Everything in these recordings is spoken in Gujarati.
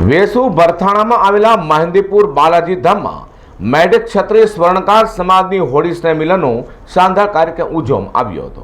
વેસુ ભરથાણામાં આવેલા મહેંદીપુર બાલાજી ધામમાં મેડિક ક્ષત્રિય સ્વર્ણકાર સમાજની હોળી સ્નેહ શાનદાર કાર્યક્રમ ઉજવવામાં આવ્યો હતો.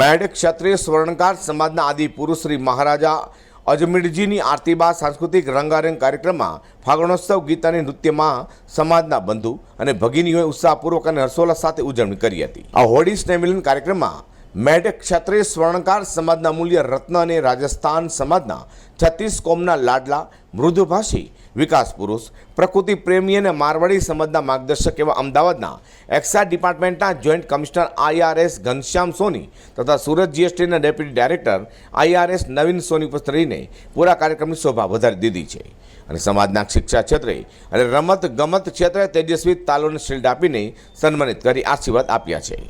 મેડિક ક્ષત્રિય સ્વર્ણકાર સમાજના આદિ પુરુષ શ્રી મહારાજા અજમીરજીની આરતી બાદ સાંસ્કૃતિક રંગારંગ કાર્યક્રમમાં ફાગણોત્સવ ગીત અને નૃત્યમાં સમાજના બંધુ અને ભગીનીઓએ ઉત્સાહપૂર્વક અને હર્ષોલ્લાસ સાથે ઉજવણી કરી હતી. આ હોળી સ્નેહ કાર્યક્રમમાં મેડક ક્ષત્રિય સ્વર્ણકાર સમાજના મૂલ્ય રત્ન અને રાજસ્થાન સમાજના છત્તીસ કોમના લાડલા મૃદુભાષી વિકાસ પુરુષ, પ્રકૃતિ પ્રેમી અને મારવાડી સમાજના માર્ગદર્શક એવા અમદાવાદના excise ડિપાર્ટમેન્ટના joint commissioner IRS Ghanshyam Soni તથા સુરત જીએસટીના deputy director IRS Naveen Soni ઉપસ્થિત રહીને પૂરા કાર્યક્રમની શોભા વધારી દીધી છે. અને સમાજના શિક્ષા ક્ષેત્રે અને રમત ગમત ક્ષેત્રે તેજસ્વી તાલોને શિલ્ડ આપીને સન્માનિત કરી આશીર્વાદ આપ્યા છે.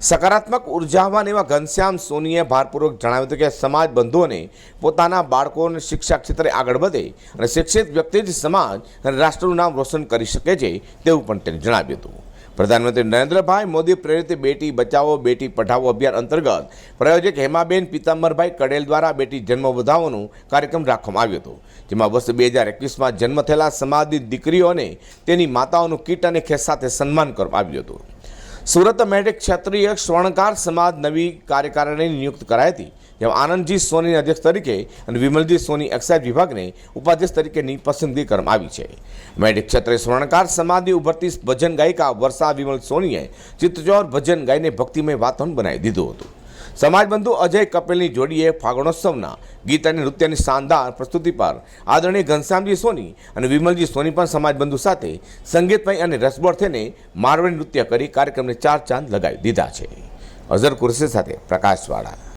સકારાત્મક ઉર્જાવાન એવા ઘનશ્યામ સોનીએ ભારપૂર્વક જણાવ્યું હતું કે સમાજ બંધુઓને પોતાના બાળકોને શિક્ષા ક્ષેત્રે આગળ વધે અને શિક્ષિત વ્યક્તિ જ સમાજ અને રાષ્ટ્રનું નામ રોશન કરી શકે છે તેવું પણ તેને જણાવ્યું હતું. પ્રધાનમંત્રી નરેન્દ્રભાઈ મોદી પ્રેરિત બેટી બચાવો, બેટી પઢાવો અભિયાન અંતર્ગત પ્રાયોજક હેમાબેન પિતાંબરભાઈ કડેલ દ્વારા બેટી જન્મ વધાવવાનું કાર્યક્રમ રાખવામાં આવ્યો હતો, જેમાં વર્ષ બે હજાર એકવીસમાં જન્મ થયેલા સમાજની દીકરીઓને તેની માતાઓનું કીટ અને ખેસ સાથે સન્માન કરવામાં આવ્યું હતું. સુરત મેડક ક્ષત્રિય સ્વર્ણકાર સમાજ નવી કાર્યકારિણી નિયુક્ત કરાઈ હતી. જેમાં આનંદજી સોની અધ્યક્ષ તરીકે અને વિમલજી સોની એક્સાઇઝ વિભાગને ઉપાધ્યક્ષ તરીકેની પસંદગી કરવામાં આવી છે. મેડક ક્ષત્રિય સ્વર્ણકાર સમાજની ઉભરતી ભજન ગાયિકા વર્ષા વિમલ સોનીએ ચિત્તચોર ભજન ગાઈને ભક્તિમય વાતાવરણ બનાવી દીધું હતું. સમાજબંધુ અજય કપિલની જોડીએ ફાગણોત્સવના ગીત અને નૃત્યની શાનદાર પ્રસ્તુતિ પર આદરણીય ઘનશ્યામજી સોની અને વિમલજી સોની પણ સમાજબંધુ સાથે સંગીતમય અને રસબોળ થઈને મારવાડી નૃત્ય કરી કાર્યક્રમને ચાર ચાંદ લગાવી દીધા છે. અઝર કુરશી સાથે પ્રકાશવાળા